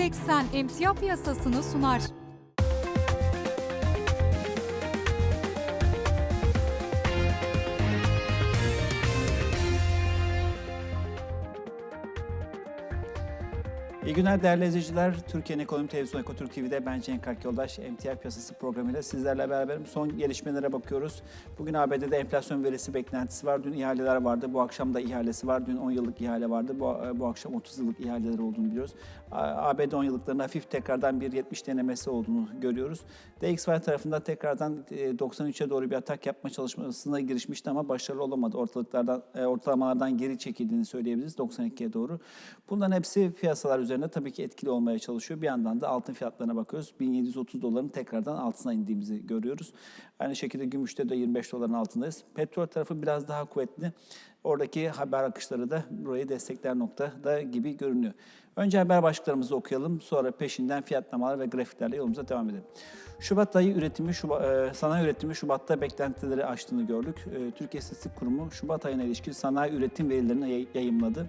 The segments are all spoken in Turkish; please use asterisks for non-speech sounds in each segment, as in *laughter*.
Teksen emtia piyasasını sunar. Günler değerli izleyiciler. Türkiye'nin Ekonomi Televizyonu Ekotürk TV'de ben Cenk Akyoldaş. Emtia Piyasası programıyla sizlerle beraberim. Son gelişmelere bakıyoruz. Bugün ABD'de enflasyon verisi beklentisi var. Dün ihaleler vardı. Bu akşam da ihalesi var. Dün 10 yıllık ihale vardı. Bu, bu akşam 30 yıllık ihaleler olduğunu biliyoruz. ABD 10 yıllıklarının hafif tekrardan bir 70 denemesi olduğunu görüyoruz. DXY tarafında tekrardan 93'e doğru bir atak yapma çalışmasına girişmişti ama başarılı olamadı. Ortalıklardan, e, ortalamalardan geri çekildiğini söyleyebiliriz 92'ye doğru. Bunların hepsi piyasalar üzerinde tabii ki etkili olmaya çalışıyor. Bir yandan da altın fiyatlarına bakıyoruz. 1730 doların tekrardan altına indiğimizi görüyoruz. Aynı şekilde gümüşte de 25 doların altındayız. Petrol tarafı biraz daha kuvvetli. Oradaki haber akışları da burayı destekler noktada gibi görünüyor. Önce haber başlıklarımızı okuyalım. Sonra peşinden fiyatlamalar ve grafiklerle yolumuza devam edelim. Şubat ayı üretimi, Şubat, e, sanayi üretimi Şubat'ta beklentileri aştığını gördük. E, Türkiye İstatistik Kurumu Şubat ayına ilişkin sanayi üretim verilerini yay- yayımladı.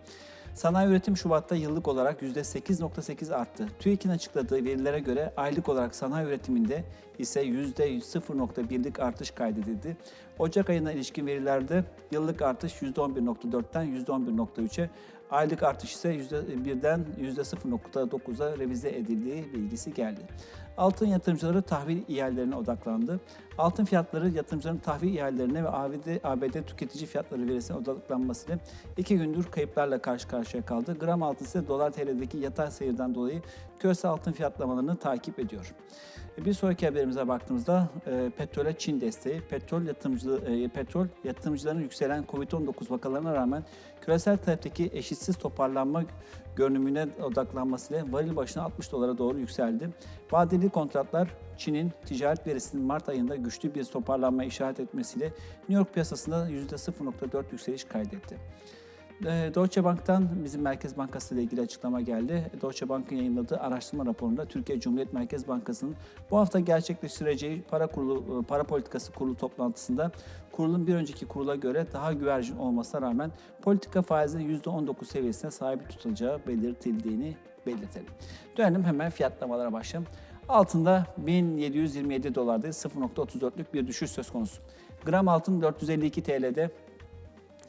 Sanayi üretim Şubat'ta yıllık olarak %8.8 arttı. TÜİK'in açıkladığı verilere göre aylık olarak sanayi üretiminde ise %0.1'lik artış kaydedildi. Ocak ayına ilişkin verilerde yıllık artış %11.4'ten %11.3'e, aylık artış ise %1'den %0.9'a revize edildiği bilgisi geldi. Altın yatırımcıları tahvil ihalelerine odaklandı. Altın fiyatları yatırımcıların tahvil ihalelerine ve ABD, ABD tüketici fiyatları verisine odaklanmasıyla iki gündür kayıplarla karşı karşıya kaldı. Gram altın ise dolar TL'deki yatay seyirden dolayı küresel altın fiyatlamalarını takip ediyor. Bir sonraki haberimize baktığımızda e, petrole Çin desteği. Petrol yatırımcı e, petrol yatırımcıların yükselen Covid-19 vakalarına rağmen küresel taraftaki eşitsiz toparlanma görünümüne odaklanmasıyla varil başına 60 dolara doğru yükseldi. Vadeli kontratlar Çin'in ticaret verisinin Mart ayında güçlü bir toparlanma işaret etmesiyle New York piyasasında %0.4 yükseliş kaydetti. E, Deutsche Bank'tan bizim Merkez Bankası ile ilgili açıklama geldi. Deutsche Bank'ın yayınladığı araştırma raporunda Türkiye Cumhuriyet Merkez Bankası'nın bu hafta gerçekleştireceği para kurulu para politikası kurulu toplantısında kurulun bir önceki kurula göre daha güvercin olmasına rağmen politika faizinin %19 seviyesine sahip tutulacağı belirtildiğini belirtelim. Dönelim hemen fiyatlamalara başlayalım. Altında 1727 dolardayız. 0.34'lük bir düşüş söz konusu. Gram altın 452 TL'de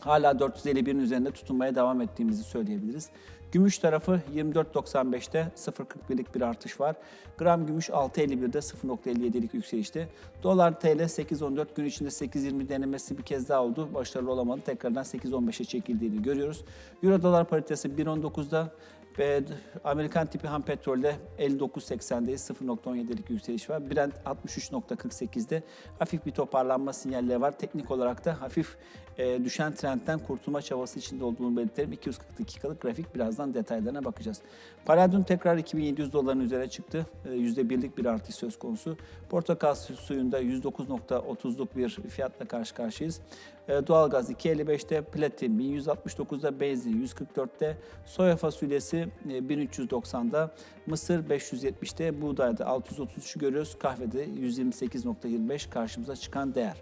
hala 451'in üzerinde tutunmaya devam ettiğimizi söyleyebiliriz. Gümüş tarafı 24.95'te 0.41'lik bir artış var. Gram gümüş 6.51'de 0.57'lik yükselişte. Dolar TL 8.14 gün içinde 8.20 denemesi bir kez daha oldu. Başarılı olamadı. Tekrardan 8.15'e çekildiğini görüyoruz. Euro dolar paritesi 1.19'da ve Amerikan tipi ham petrolde 59.80'deyiz. 0.17'lik yükseliş var. Brent 63.48'de hafif bir toparlanma sinyalleri var. Teknik olarak da hafif e, düşen trendten kurtulma çabası içinde olduğunu belirtelim. 240 dakikalık grafik birazdan detaylarına bakacağız. Palladium tekrar 2700 doların üzerine çıktı. E, %1'lik bir artış söz konusu. Portakal suyunda 109.30'luk bir fiyatla karşı karşıyayız. E, doğalgaz 2.55'te, platin 1169'da, benzin 144'te, soya fasulyesi e, 1390'da, mısır 570'te, buğdayda 633'ü görüyoruz. Kahvede 128.25 karşımıza çıkan değer.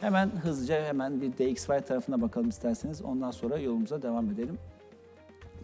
Hemen hızlıca hemen bir DXY tarafına bakalım isterseniz. Ondan sonra yolumuza devam edelim.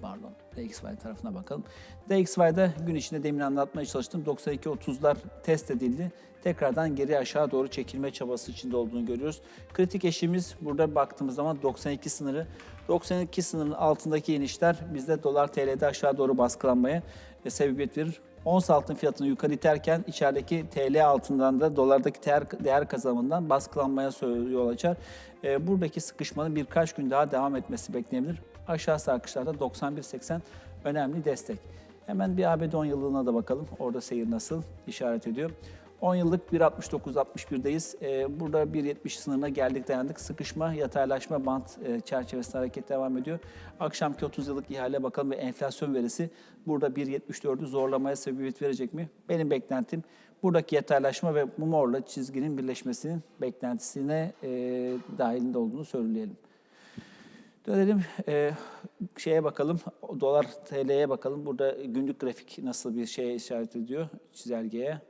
Pardon, DXY tarafına bakalım. DXY'da gün içinde demin anlatmaya çalıştım. 92.30'lar test edildi. Tekrardan geri aşağı doğru çekilme çabası içinde olduğunu görüyoruz. Kritik eşiğimiz burada baktığımız zaman 92 sınırı. 92 sınırının altındaki inişler bizde dolar TL'de aşağı doğru baskılanmaya e, sebebiyet verir. Ons altın fiyatını yukarı iterken içerideki TL altından da dolardaki değer, değer kazanımından baskılanmaya yol açar. E, buradaki sıkışmanın birkaç gün daha devam etmesi beklenebilir. Aşağı sarkışlarda 91.80 önemli destek. Hemen bir ABD 10 yıllığına da bakalım. Orada seyir nasıl işaret ediyor. 10 yıllık 1.69-61'deyiz. Ee, burada 1.70 sınırına geldik dayandık. Sıkışma, yataylaşma bant e, çerçevesinde hareket devam ediyor. Akşamki 30 yıllık ihale bakalım ve enflasyon verisi burada 1.74'ü zorlamaya sebebiyet verecek mi? Benim beklentim buradaki yataylaşma ve bu morla çizginin birleşmesinin beklentisine e, dahilinde olduğunu söyleyelim. Dönelim e, şeye bakalım, dolar TL'ye bakalım. Burada günlük grafik nasıl bir şeye işaret ediyor çizelgeye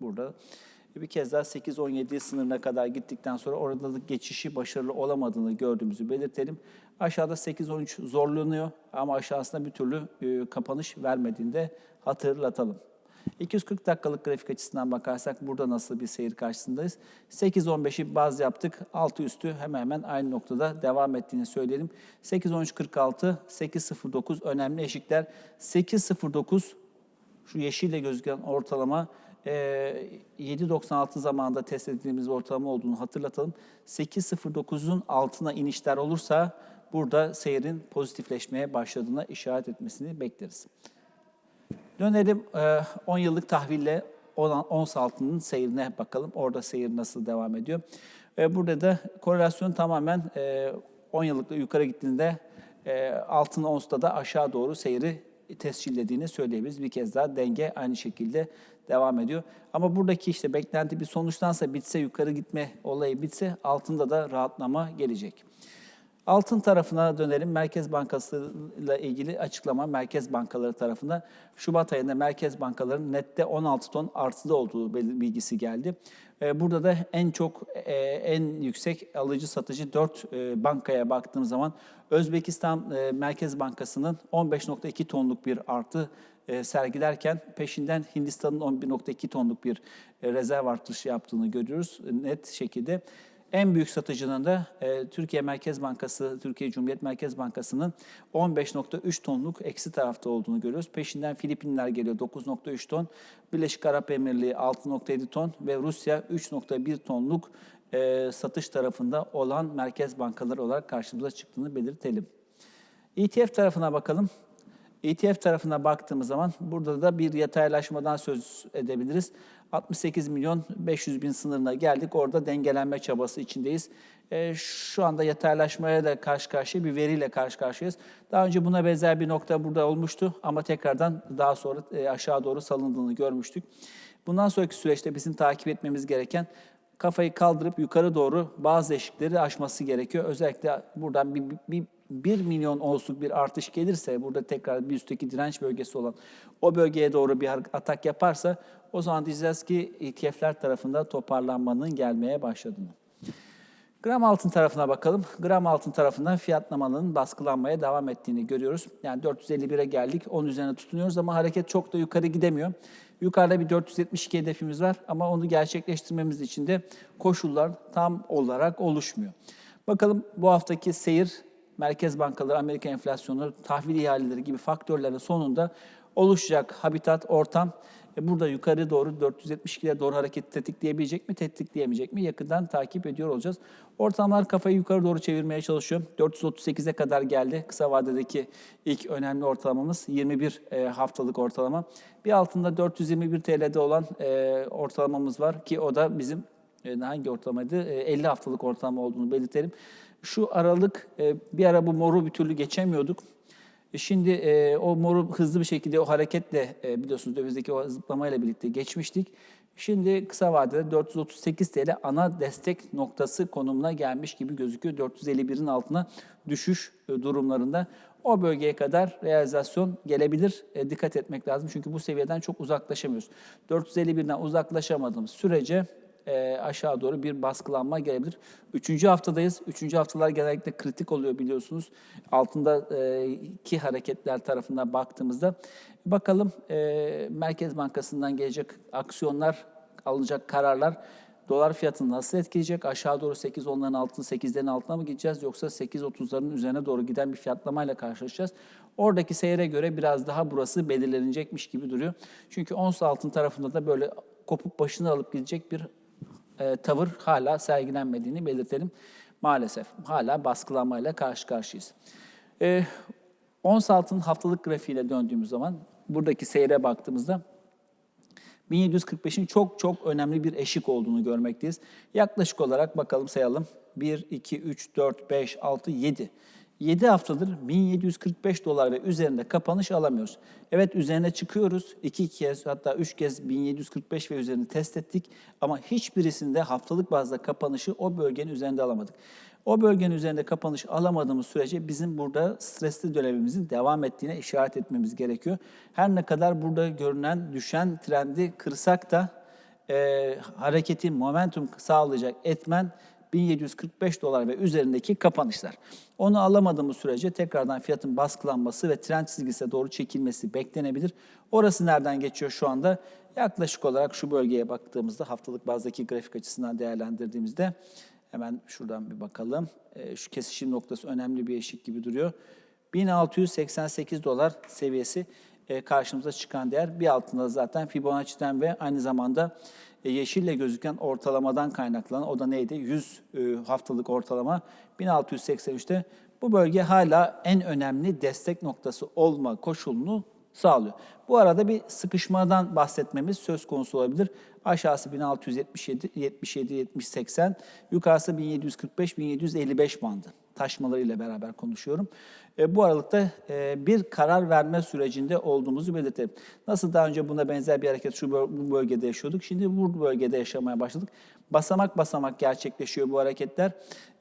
burada. Bir kez daha 8-17 sınırına kadar gittikten sonra orada da geçişi başarılı olamadığını gördüğümüzü belirtelim. Aşağıda 8-13 zorlanıyor ama aşağısında bir türlü e, kapanış vermediğini de hatırlatalım. 240 dakikalık grafik açısından bakarsak burada nasıl bir seyir karşısındayız? 8-15'i baz yaptık. Altı üstü hemen hemen aynı noktada devam ettiğini söyleyelim. 8-13-46, 8-09 önemli eşikler. 8-09 şu yeşille gözüken ortalama e, 7.96 zamanında test ettiğimiz ortalama olduğunu hatırlatalım. 8.09'un altına inişler olursa burada seyrin pozitifleşmeye başladığına işaret etmesini bekleriz. Dönelim e, 10 yıllık tahville olan ons altının seyrine bakalım. Orada seyir nasıl devam ediyor. Burada da korelasyon tamamen e, 10 yıllıkla yukarı gittiğinde altın onsta da aşağı doğru seyri tescillediğini söyleyebiliriz. Bir kez daha denge aynı şekilde devam ediyor. Ama buradaki işte beklenti bir sonuçlansa bitse yukarı gitme olayı bitse altında da rahatlama gelecek. Altın tarafına dönelim. Merkez Bankası ile ilgili açıklama Merkez Bankaları tarafından Şubat ayında Merkez Bankalarının nette 16 ton artıda olduğu bilgisi geldi. Ee, Burada da en çok e, en yüksek alıcı satıcı 4 bankaya baktığım zaman Özbekistan e, Merkez Bankası'nın 15.2 tonluk bir artı e, sergilerken peşinden Hindistan'ın 11.2 tonluk bir e, rezerv artışı yaptığını görüyoruz net şekilde. En büyük satıcının da e, Türkiye Merkez Bankası, Türkiye Cumhuriyet Merkez Bankası'nın 15.3 tonluk eksi tarafta olduğunu görüyoruz. Peşinden Filipinler geliyor 9.3 ton, Birleşik Arap Emirliği 6.7 ton ve Rusya 3.1 tonluk e, satış tarafında olan merkez bankaları olarak karşımıza çıktığını belirtelim. ETF tarafına bakalım. ETF tarafına baktığımız zaman burada da bir yataylaşmadan söz edebiliriz. 68 milyon 500 bin sınırına geldik. Orada dengelenme çabası içindeyiz. E, şu anda yataylaşmaya da karşı karşıya bir veriyle karşı karşıyayız. Daha önce buna benzer bir nokta burada olmuştu ama tekrardan daha sonra e, aşağı doğru salındığını görmüştük. Bundan sonraki süreçte bizim takip etmemiz gereken kafayı kaldırıp yukarı doğru bazı eşikleri aşması gerekiyor. Özellikle buradan bir, bir, 1 milyon onsluk bir artış gelirse, burada tekrar bir üstteki direnç bölgesi olan o bölgeye doğru bir atak yaparsa o zaman diyeceğiz ki ETF'ler tarafında toparlanmanın gelmeye başladığını. Gram altın tarafına bakalım. Gram altın tarafından fiyatlamanın baskılanmaya devam ettiğini görüyoruz. Yani 451'e geldik, onun üzerine tutunuyoruz ama hareket çok da yukarı gidemiyor. Yukarıda bir 472 hedefimiz var ama onu gerçekleştirmemiz için de koşullar tam olarak oluşmuyor. Bakalım bu haftaki seyir merkez bankaları, Amerika enflasyonu, tahvil ihaleleri gibi faktörlerin sonunda oluşacak habitat, ortam e, burada yukarı doğru 472'ye doğru hareket tetikleyebilecek mi, tetikleyemeyecek mi yakından takip ediyor olacağız. Ortamlar kafayı yukarı doğru çevirmeye çalışıyor. 438'e kadar geldi. Kısa vadedeki ilk önemli ortalamamız 21 e, haftalık ortalama. Bir altında 421 TL'de olan e, ortalamamız var ki o da bizim hangi ortalamaydı? 50 haftalık ortalama olduğunu belirtelim. Şu aralık bir ara bu moru bir türlü geçemiyorduk. Şimdi e, o moru hızlı bir şekilde o hareketle e, biliyorsunuz dövizdeki o zıplamayla birlikte geçmiştik. Şimdi kısa vadede 438 TL ana destek noktası konumuna gelmiş gibi gözüküyor. 451'in altına düşüş e, durumlarında o bölgeye kadar realizasyon gelebilir. E, dikkat etmek lazım çünkü bu seviyeden çok uzaklaşamıyoruz. 451'den uzaklaşamadığımız sürece e, aşağı doğru bir baskılanma gelebilir. Üçüncü haftadayız. Üçüncü haftalar genellikle kritik oluyor biliyorsunuz. Altındaki hareketler tarafından baktığımızda. Bakalım e, Merkez Bankası'ndan gelecek aksiyonlar, alınacak kararlar dolar fiyatını nasıl etkileyecek? Aşağı doğru 8.10'ların altını 8'lerin altına mı gideceğiz yoksa 8.30'ların üzerine doğru giden bir fiyatlamayla karşılaşacağız. Oradaki seyre göre biraz daha burası belirlenecekmiş gibi duruyor. Çünkü ons altın tarafında da böyle kopup başını alıp gidecek bir e, tavır hala sergilenmediğini belirtelim. Maalesef hala baskılanmayla karşı karşıyayız. E, ons altın haftalık grafiğiyle döndüğümüz zaman buradaki seyre baktığımızda 1745'in çok çok önemli bir eşik olduğunu görmekteyiz. Yaklaşık olarak bakalım sayalım. 1, 2, 3, 4, 5, 6, 7. 7 haftadır 1745 dolar ve üzerinde kapanış alamıyoruz. Evet üzerine çıkıyoruz. 2 kez hatta 3 kez 1745 ve üzerini test ettik. Ama hiçbirisinde haftalık bazda kapanışı o bölgenin üzerinde alamadık. O bölgenin üzerinde kapanış alamadığımız sürece bizim burada stresli dönemimizin devam ettiğine işaret etmemiz gerekiyor. Her ne kadar burada görünen düşen trendi kırsak da e, hareketin momentum sağlayacak etmen 1745 dolar ve üzerindeki kapanışlar. Onu alamadığımız sürece tekrardan fiyatın baskılanması ve trend çizgisine doğru çekilmesi beklenebilir. Orası nereden geçiyor şu anda? Yaklaşık olarak şu bölgeye baktığımızda haftalık bazdaki grafik açısından değerlendirdiğimizde hemen şuradan bir bakalım. Ee, şu kesişim noktası önemli bir eşik gibi duruyor. 1688 dolar seviyesi e, karşımıza çıkan değer. Bir altında zaten Fibonacci'den ve aynı zamanda yeşille gözüken ortalamadan kaynaklanan o da neydi? 100 e, haftalık ortalama 1683'te. Bu bölge hala en önemli destek noktası olma koşulunu sağlıyor. Bu arada bir sıkışmadan bahsetmemiz söz konusu olabilir. Aşağısı 1677, 77, 70, 80, yukarısı 1745, 1755 bandı taşmalarıyla beraber konuşuyorum. E, bu aralıkta e, bir karar verme sürecinde olduğumuzu belirtelim. Nasıl daha önce buna benzer bir hareket şu bu bölgede yaşıyorduk, şimdi bu bölgede yaşamaya başladık. Basamak basamak gerçekleşiyor bu hareketler.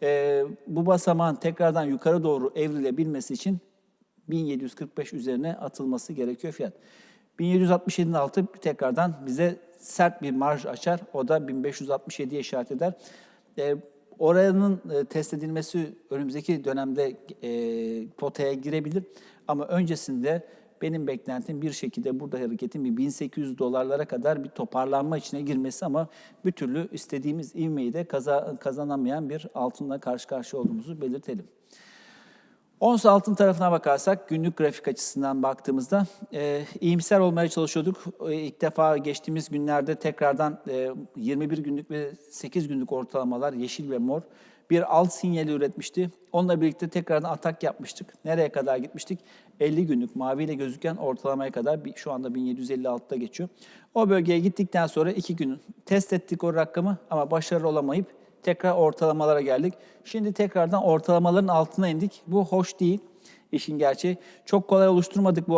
E, bu basamağın tekrardan yukarı doğru evrilebilmesi için 1745 üzerine atılması gerekiyor fiyat. 1767'nin altı tekrardan bize sert bir marj açar. O da 1567'ye işaret eder. E, oranın e, test edilmesi önümüzdeki dönemde e, potaya girebilir. Ama öncesinde benim beklentim bir şekilde burada hareketin bir 1800 dolarlara kadar bir toparlanma içine girmesi ama bir türlü istediğimiz ivmeyi de kaza- kazanamayan bir altınla karşı karşıya olduğumuzu belirtelim. Ons altın tarafına bakarsak günlük grafik açısından baktığımızda e, iyimser olmaya çalışıyorduk. E, ilk defa geçtiğimiz günlerde tekrardan e, 21 günlük ve 8 günlük ortalamalar yeşil ve mor bir alt sinyali üretmişti. Onunla birlikte tekrardan atak yapmıştık. Nereye kadar gitmiştik? 50 günlük maviyle gözüken ortalamaya kadar şu anda 1756'da geçiyor. O bölgeye gittikten sonra 2 gün test ettik o rakamı ama başarılı olamayıp tekrar ortalamalara geldik. Şimdi tekrardan ortalamaların altına indik. Bu hoş değil. İşin gerçeği. Çok kolay oluşturmadık bu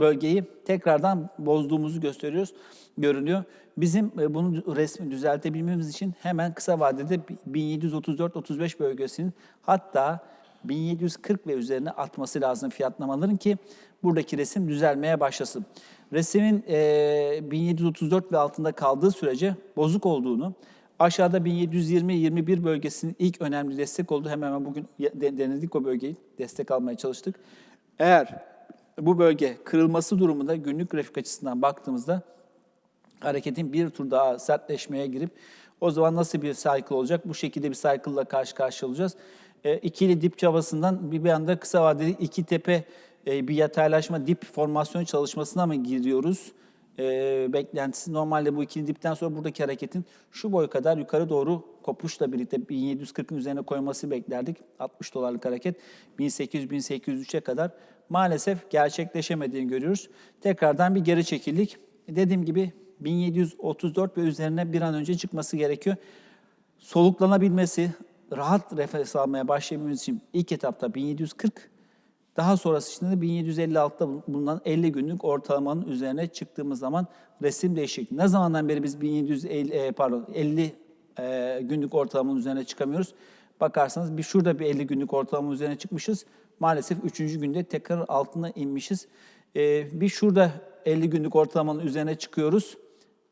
bölgeyi. Tekrardan bozduğumuzu gösteriyoruz, görünüyor. Bizim e, bunu resmi düzeltebilmemiz için hemen kısa vadede 1734-35 bölgesinin hatta 1740 ve üzerine atması lazım fiyatlamaların ki buradaki resim düzelmeye başlasın. Resmin e, 1734 ve altında kaldığı sürece bozuk olduğunu, aşağıda 1720-21 bölgesinin ilk önemli destek olduğu hemen hemen bugün denedik o bölgeyi, destek almaya çalıştık. Eğer bu bölge kırılması durumunda günlük grafik açısından baktığımızda hareketin bir tur daha sertleşmeye girip o zaman nasıl bir cycle olacak? Bu şekilde bir cycle ile karşı karşıya olacağız. E, ikili dip çabasından bir bir anda kısa vadeli iki tepe e, bir yataylaşma dip formasyon çalışmasına mı giriyoruz? E, beklentisi normalde bu ikili dipten sonra buradaki hareketin şu boy kadar yukarı doğru kopuşla birlikte 1740'ın üzerine koyması beklerdik. 60 dolarlık hareket 1800-1803'e kadar maalesef gerçekleşemediğini görüyoruz. Tekrardan bir geri çekildik. Dediğim gibi 1734 ve üzerine bir an önce çıkması gerekiyor. Soluklanabilmesi, rahat nefes almaya başlayabilmemiz için ilk etapta 1740, daha sonrası için de 1756'da bulunan 50 günlük ortalamanın üzerine çıktığımız zaman resim değişik. Ne zamandan beri biz 1750 e, pardon 50 e, günlük ortalamanın üzerine çıkamıyoruz? Bakarsanız bir şurada bir 50 günlük ortalamanın üzerine çıkmışız. Maalesef 3. günde tekrar altına inmişiz. E, bir şurada 50 günlük ortalamanın üzerine çıkıyoruz.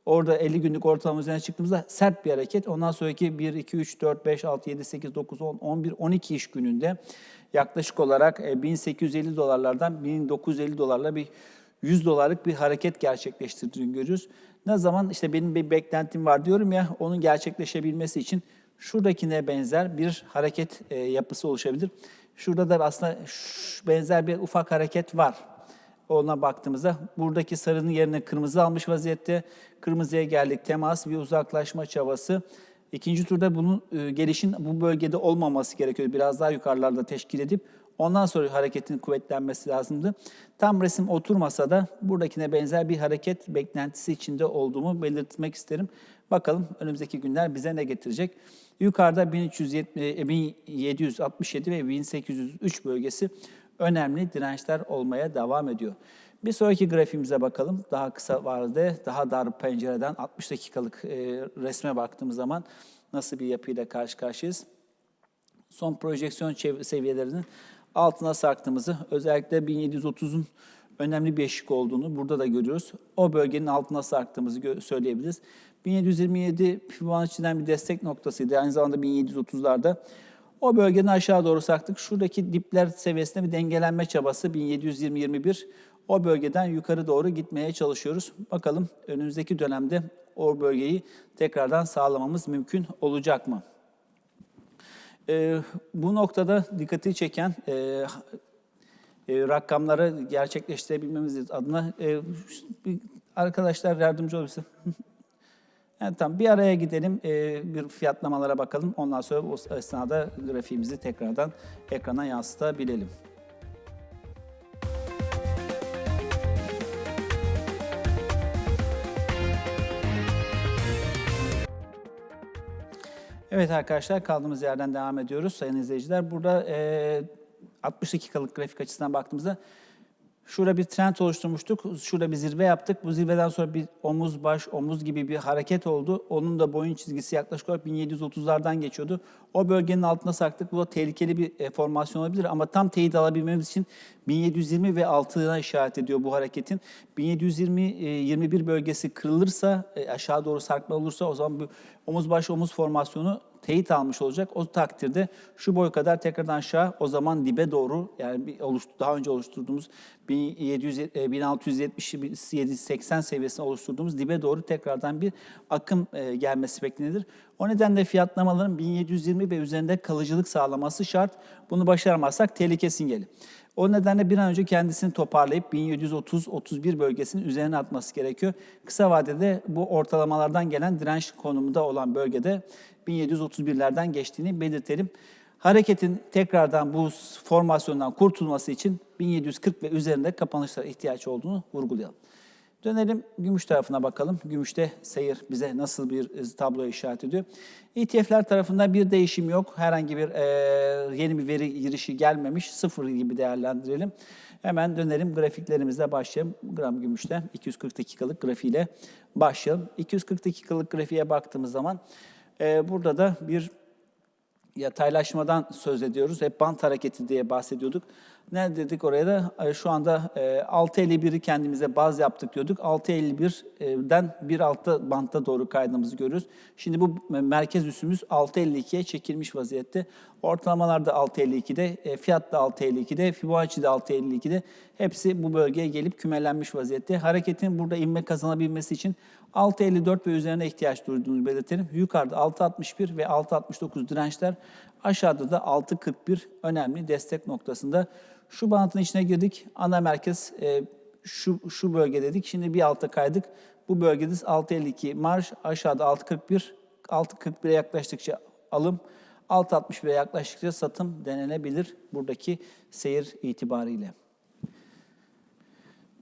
Orada 50 günlük ortalama üzerine çıktığımızda sert bir hareket. Ondan sonraki 1, 2, 3, 4, 5, 6, 7, 8, 9, 10, 11, 12 iş gününde yaklaşık olarak e, 1850 dolarlardan 1950 dolarla bir 100 dolarlık bir hareket gerçekleştirdiğini görüyoruz. Ne zaman işte benim bir beklentim var diyorum ya onun gerçekleşebilmesi için şuradakine benzer bir hareket e, yapısı oluşabilir. Şurada da aslında benzer bir ufak hareket var ona baktığımızda buradaki sarının yerine kırmızı almış vaziyette. Kırmızıya geldik. Temas bir uzaklaşma çabası. İkinci turda bunun e, gelişin bu bölgede olmaması gerekiyor. Biraz daha yukarılarda teşkil edip ondan sonra hareketin kuvvetlenmesi lazımdı. Tam resim oturmasa da buradakine benzer bir hareket beklentisi içinde olduğumu belirtmek isterim. Bakalım önümüzdeki günler bize ne getirecek? Yukarıda 1370, e, 1767 ve 1803 bölgesi önemli dirençler olmaya devam ediyor. Bir sonraki grafiğimize bakalım. Daha kısa vardı, daha dar pencereden 60 dakikalık e, resme baktığımız zaman nasıl bir yapıyla karşı karşıyayız? Son projeksiyon seviyelerinin altına sarktığımızı, özellikle 1730'un önemli bir eşik olduğunu burada da görüyoruz. O bölgenin altına sarktığımızı söyleyebiliriz. 1727 Fibonacci'den bir destek noktasıydı. Aynı zamanda 1730'larda. O bölgeden aşağı doğru sarktık. Şuradaki dipler seviyesinde bir dengelenme çabası 1720-21. O bölgeden yukarı doğru gitmeye çalışıyoruz. Bakalım önümüzdeki dönemde o bölgeyi tekrardan sağlamamız mümkün olacak mı? Ee, bu noktada dikkati çeken e, e, rakamları gerçekleştirebilmemiz adına e, arkadaşlar yardımcı olursa. *laughs* Yani tamam bir araya gidelim, e, bir fiyatlamalara bakalım. Ondan sonra o esnada grafiğimizi tekrardan ekrana yansıtabilelim. Evet arkadaşlar kaldığımız yerden devam ediyoruz sayın izleyiciler. Burada e, 60 dakikalık grafik açısından baktığımızda şurada bir trend oluşturmuştuk. Şurada bir zirve yaptık. Bu zirveden sonra bir omuz baş omuz gibi bir hareket oldu. Onun da boyun çizgisi yaklaşık olarak 1730'lardan geçiyordu. O bölgenin altına sarktık. Bu da tehlikeli bir e, formasyon olabilir ama tam teyit alabilmemiz için 1720 ve altına işaret ediyor bu hareketin. 1720 e, 21 bölgesi kırılırsa e, aşağı doğru sarkma olursa o zaman bu omuz baş omuz formasyonu teyit almış olacak. O takdirde şu boy kadar tekrardan aşağı o zaman dibe doğru yani bir oluştu, daha önce oluşturduğumuz 1700, e, 1670-80 seviyesinde oluşturduğumuz dibe doğru tekrardan bir akım e, gelmesi beklenilir. O nedenle fiyatlamaların 1720 ve üzerinde kalıcılık sağlaması şart. Bunu başaramazsak tehlike sinyali. O nedenle bir an önce kendisini toparlayıp 1730-31 bölgesinin üzerine atması gerekiyor. Kısa vadede bu ortalamalardan gelen direnç konumunda olan bölgede 1731'lerden geçtiğini belirtelim. Hareketin tekrardan bu formasyondan kurtulması için 1740 ve üzerinde kapanışlara ihtiyaç olduğunu vurgulayalım. Dönelim gümüş tarafına bakalım. Gümüşte seyir bize nasıl bir tablo işaret ediyor? ETF'ler tarafında bir değişim yok. Herhangi bir e, yeni bir veri girişi gelmemiş. Sıfır gibi değerlendirelim. Hemen dönelim grafiklerimizle başlayalım. Gram gümüşte 240 dakikalık grafiğiyle başlayalım. 240 dakikalık grafiğe baktığımız zaman e, burada da bir yataylaşmadan söz ediyoruz. Hep bant hareketi diye bahsediyorduk. Ne dedik oraya da? E, Şu anda e, 6.51'i kendimize baz yaptık diyorduk. 6.51'den bir altta bantta doğru kaydığımızı görüyoruz. Şimdi bu merkez üssümüz 6.52'ye çekilmiş vaziyette. Ortalamalar da 6.52'de, e, fiyat da 6.52'de, Fibonacci de 6.52'de. Hepsi bu bölgeye gelip kümelenmiş vaziyette. Hareketin burada inme kazanabilmesi için 6.54 ve üzerine ihtiyaç duyduğunu belirtelim. Yukarıda 6.61 ve 6.69 dirençler, aşağıda da 6.41 önemli destek noktasında. Şu bantın içine girdik. Ana merkez e, şu, şu bölge dedik. Şimdi bir alta kaydık. Bu bölgede 6.52 marş, aşağıda 6.41. 6.41'e yaklaştıkça alım, 6.61'e yaklaştıkça satım denenebilir buradaki seyir itibariyle.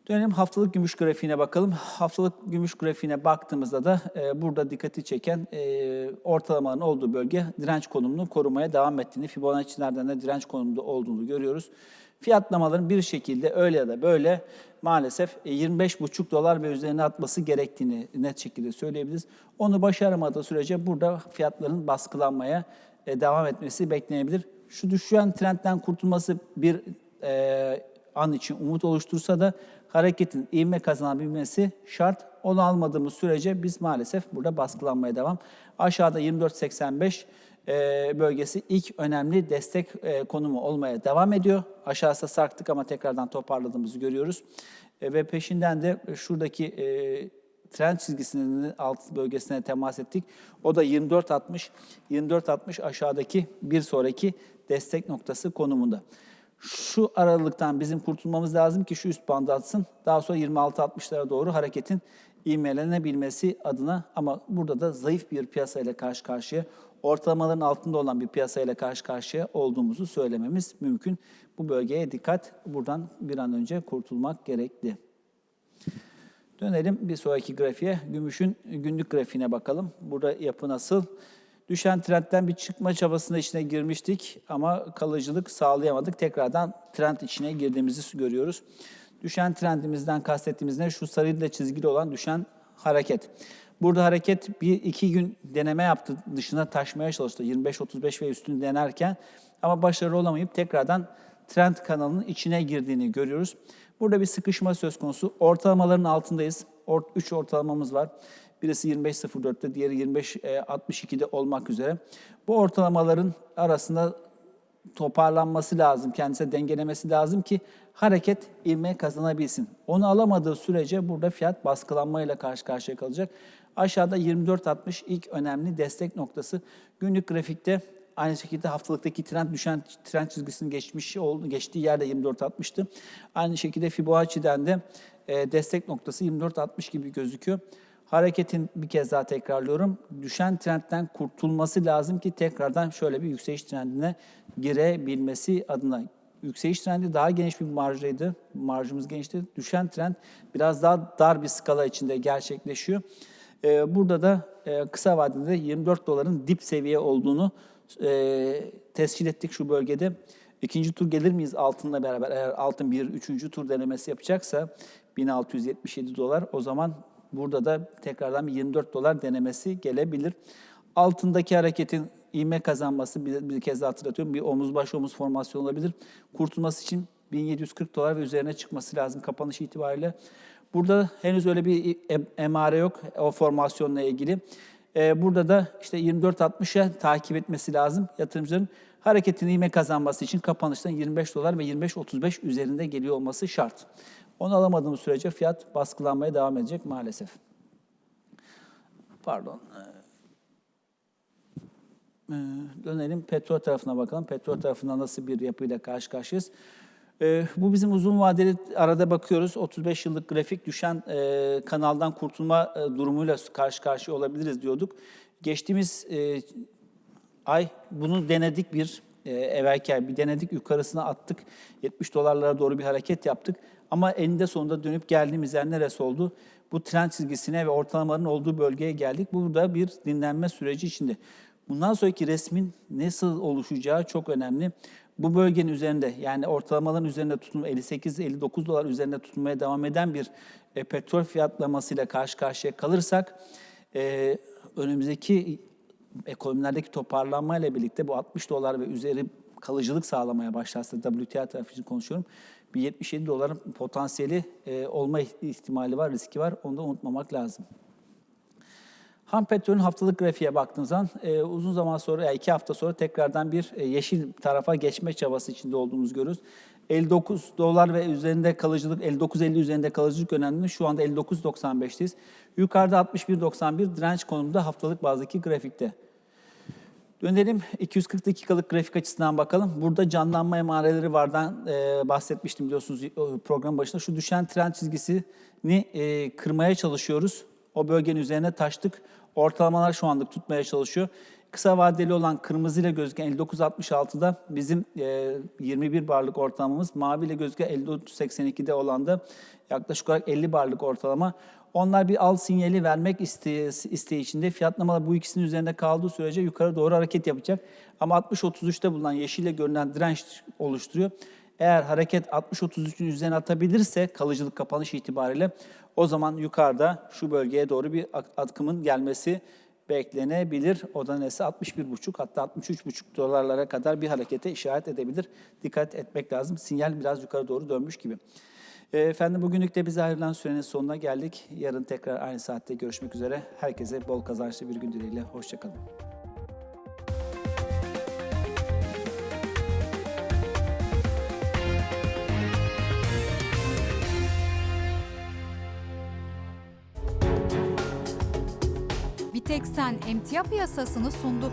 Dönelim haftalık gümüş grafiğine bakalım. Haftalık gümüş grafiğine baktığımızda da e, burada dikkati çeken e, ortalamaların olduğu bölge direnç konumunu korumaya devam ettiğini, Fibonacci'lerden de direnç konumunda olduğunu görüyoruz. Fiyatlamaların bir şekilde öyle ya da böyle maalesef e, 25,5 dolar ve üzerine atması gerektiğini net şekilde söyleyebiliriz. Onu başaramadığı sürece burada fiyatların baskılanmaya e, devam etmesi beklenebilir. Şu düşen trendten kurtulması bir e, an için umut oluştursa da hareketin ivme kazanabilmesi şart. Onu almadığımız sürece biz maalesef burada baskılanmaya devam. Aşağıda 24.85 e, bölgesi ilk önemli destek e, konumu olmaya devam ediyor. Aşağısı sarktık ama tekrardan toparladığımızı görüyoruz. E, ve peşinden de şuradaki trend çizgisinin alt bölgesine temas ettik. O da 24.60. 24.60 aşağıdaki bir sonraki destek noktası konumunda. Şu aralıktan bizim kurtulmamız lazım ki şu üst bandı atsın. Daha sonra 26-60'lara doğru hareketin ivmelenebilmesi adına ama burada da zayıf bir piyasayla karşı karşıya, ortalamaların altında olan bir piyasayla karşı karşıya olduğumuzu söylememiz mümkün. Bu bölgeye dikkat. Buradan bir an önce kurtulmak gerekli. Dönelim bir sonraki grafiğe. Gümüşün günlük grafiğine bakalım. Burada yapı nasıl? Düşen trendten bir çıkma çabasına içine girmiştik ama kalıcılık sağlayamadık. Tekrardan trend içine girdiğimizi görüyoruz. Düşen trendimizden kastettiğimiz ne? Şu sarıyla çizgili olan düşen hareket. Burada hareket bir iki gün deneme yaptı, dışına taşmaya çalıştı. 25-35 ve üstünü denerken ama başarılı olamayıp tekrardan trend kanalının içine girdiğini görüyoruz. Burada bir sıkışma söz konusu. Ortalamaların altındayız. 3 ortalamamız var. Birisi 25.04'te, diğeri 25.62'de olmak üzere. Bu ortalamaların arasında toparlanması lazım, kendisine dengelemesi lazım ki hareket ivme kazanabilsin. Onu alamadığı sürece burada fiyat baskılanmayla karşı karşıya kalacak. Aşağıda 24.60 ilk önemli destek noktası. Günlük grafikte aynı şekilde haftalıktaki trend düşen trend çizgisinin geçmiş oldu, geçtiği yerde 24.60'tı. Aynı şekilde Fibonacci'den de e, destek noktası 24.60 gibi gözüküyor. Hareketin bir kez daha tekrarlıyorum. Düşen trendten kurtulması lazım ki tekrardan şöyle bir yükseliş trendine girebilmesi adına. Yükseliş trendi daha geniş bir marjdaydı. Marjımız genişti. Düşen trend biraz daha dar bir skala içinde gerçekleşiyor. Ee, burada da e, kısa vadede 24 doların dip seviye olduğunu e, tescil ettik şu bölgede. İkinci tur gelir miyiz altınla beraber? Eğer altın bir üçüncü tur denemesi yapacaksa 1677 dolar o zaman burada da tekrardan bir 24 dolar denemesi gelebilir. Altındaki hareketin ivme kazanması bir, bir kez daha hatırlatıyorum bir omuz baş omuz formasyon olabilir. Kurtulması için 1740 dolar ve üzerine çıkması lazım kapanış itibariyle. Burada henüz öyle bir emare yok o formasyonla ilgili. Ee, burada da işte 24.60'a takip etmesi lazım yatırımcıların. Hareketin ivme kazanması için kapanıştan 25 dolar ve 25.35 üzerinde geliyor olması şart. Onu alamadığımız sürece fiyat baskılanmaya devam edecek maalesef. Pardon. Ee, dönelim petrol tarafına bakalım. Petrol tarafında nasıl bir yapıyla karşı karşıyayız? Ee, bu bizim uzun vadeli arada bakıyoruz. 35 yıllık grafik düşen e, kanaldan kurtulma e, durumuyla karşı karşıya olabiliriz diyorduk. Geçtiğimiz e, ay bunu denedik bir e, evvelki ay bir denedik yukarısına attık. 70 dolarlara doğru bir hareket yaptık. Ama eninde sonunda dönüp geldiğimiz yer neresi oldu? Bu trend çizgisine ve ortalamaların olduğu bölgeye geldik. Burada bir dinlenme süreci içinde. Bundan sonraki resmin nasıl oluşacağı çok önemli. Bu bölgenin üzerinde yani ortalamaların üzerinde tutun 58-59 dolar üzerinde tutulmaya devam eden bir e, petrol fiyatlamasıyla karşı karşıya kalırsak e, önümüzdeki ekonomilerdeki toparlanmayla birlikte bu 60 dolar ve üzeri kalıcılık sağlamaya başlarsa WTI tarafı için konuşuyorum. Bir 77 doların potansiyeli e, olma ihtimali var, riski var. Onu da unutmamak lazım. Ham petrolün haftalık grafiğe baktığımız zaman e, uzun zaman sonra, yani iki hafta sonra tekrardan bir e, yeşil tarafa geçme çabası içinde olduğumuzu görüyoruz. 59 dolar ve üzerinde kalıcılık, 59.50 üzerinde kalıcılık önemli. Şu anda 59.95'teyiz. Yukarıda 61.91 direnç konumunda haftalık bazdaki grafikte. Dönelim 240 dakikalık grafik açısından bakalım. Burada canlanma emareleri vardan e, bahsetmiştim biliyorsunuz e, program başında. Şu düşen trend çizgisini e, kırmaya çalışıyoruz. O bölgenin üzerine taştık. Ortalamalar şu anlık tutmaya çalışıyor. Kısa vadeli olan kırmızıyla gözüken 59.66'da bizim e, 21 barlık ortalamamız, maviyle gözüken 54.82'de olan da yaklaşık olarak 50 barlık ortalama. Onlar bir al sinyali vermek isteği, isteği içinde fiyatlamalar bu ikisinin üzerinde kaldığı sürece yukarı doğru hareket yapacak. Ama 60-33'te bulunan yeşille görünen direnç oluşturuyor. Eğer hareket 60-33'ün üzerine atabilirse kalıcılık kapanış itibariyle o zaman yukarıda şu bölgeye doğru bir akımın gelmesi beklenebilir. O da neyse 61,5 hatta 63,5 dolarlara kadar bir harekete işaret edebilir. Dikkat etmek lazım. Sinyal biraz yukarı doğru dönmüş gibi. E, Efendim bugünlük de bize ayrılan sürenin sonuna geldik. Yarın tekrar aynı saatte görüşmek üzere. Herkese bol kazançlı bir gün dileğiyle. Hoşçakalın. Biteksen emtia piyasasını sundu.